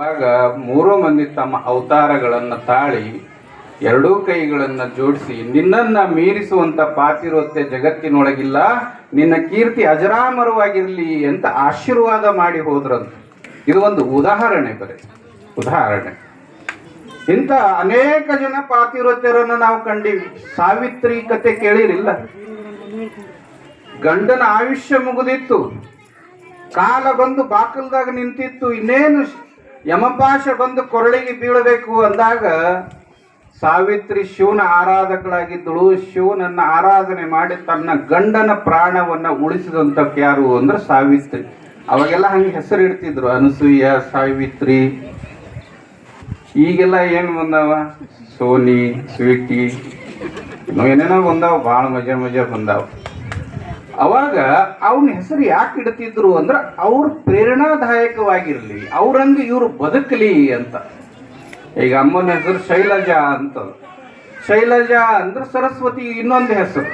ಆಗ ಮೂರು ಮಂದಿ ತಮ್ಮ ಅವತಾರಗಳನ್ನ ತಾಳಿ ಎರಡೂ ಕೈಗಳನ್ನ ಜೋಡಿಸಿ, ನಿನ್ನನ್ನ ಮೀರಿಸುವಂತ ಪಾತಿರೋತ್ತೆ ಜಗತ್ತಿನೊಳಗಿಲ್ಲ, ನಿನ್ನ ಕೀರ್ತಿ ಅಜರಾಮರವಾಗಿರಲಿ ಅಂತ ಆಶೀರ್ವಾದ ಮಾಡಿ ಹೋದ್ರಂತ. ಇದು ಒಂದು ಉದಾಹರಣೆ ಬರೆ. ಉದಾಹರಣೆ. ಇಂಥ ಅನೇಕ ಜನ ಪಾತಿರೋತ್ಯರನ್ನ ನಾವು ಕಂಡೀವಿ. ಸಾವಿತ್ರಿ ಕತೆ ಕೇಳಿರಿಲ್ಲ? ಗಂಡನ ಆಯುಷ್ಯ ಮುಗಿದಿತ್ತು. ಕಾಲ ಬಂದು ಬಾಕಲ್ದಾಗ ನಿಂತಿತ್ತು. ಇನ್ನೇನು ಯಮಪಾಶ ಬಂದು ಕೊರಳಿಗೆ ಬೀಳಬೇಕು ಅಂದಾಗ ಸಾವಿತ್ರಿ ಶಿವನ ಆರಾಧಕಳಾಗಿದ್ದಳು. ಶಿವನನ್ನ ಆರಾಧನೆ ಮಾಡಿ ತನ್ನ ಗಂಡನ ಪ್ರಾಣವನ್ನು ಉಳಿಸಿದಂತ ಯಾರು ಅಂದ್ರೆ ಸಾವಿತ್ರಿ. ಅವಾಗೆಲ್ಲ ಹಂಗೆ ಹೆಸರು ಇಡ್ತಿದ್ರು, ಅನಸೂಯ, ಸಾವಿತ್ರಿ. ಈಗೆಲ್ಲ ಏನು ಬಂದಾವ? Sony, sweety. ಏನೇನೋ ಬಂದಾವ, ಭಾಳ ಮಜಾ ಮಜಾ ಬಂದಾವ. ಅವಾಗ ಅವನ ಹೆಸರು ಯಾಕೆ ಇಡ್ತಿದ್ರು ಅಂದ್ರೆ ಅವ್ರ ಪ್ರೇರಣಾದಾಯಕವಾಗಿರ್ಲಿ, ಅವ್ರಂಗೆ ಇವರು ಬದುಕಲಿ ಅಂತ. ಈಗ ಅಮ್ಮನ ಹೆಸರು ಶೈಲಜಾ ಅಂತ ಶೈಲಜಾ ಅಂದ್ರೆ ಸರಸ್ವತಿ ಇನ್ನೊಂದು ಹೆಸರು.